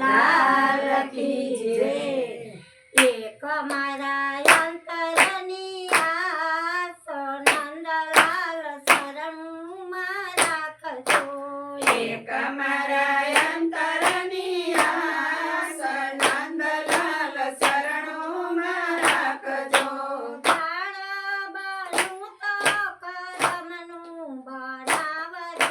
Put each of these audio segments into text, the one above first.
લાલ કી રે એક મારા અંતરની આસો નંદલાલ શરણ મારા ખજો એક મારા અંતરની આસો નંદલાલ શરણ મારા ખજો જાણ બનું તો કરમનું બનાવજો.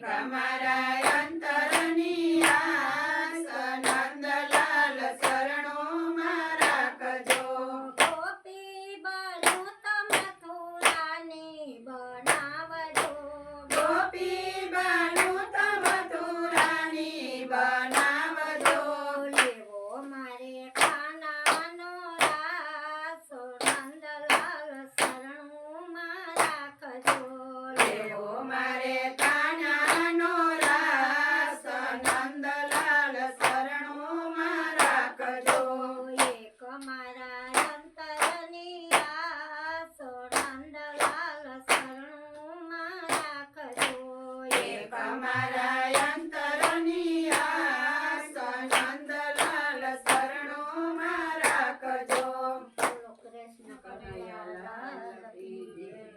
cámara. Академ.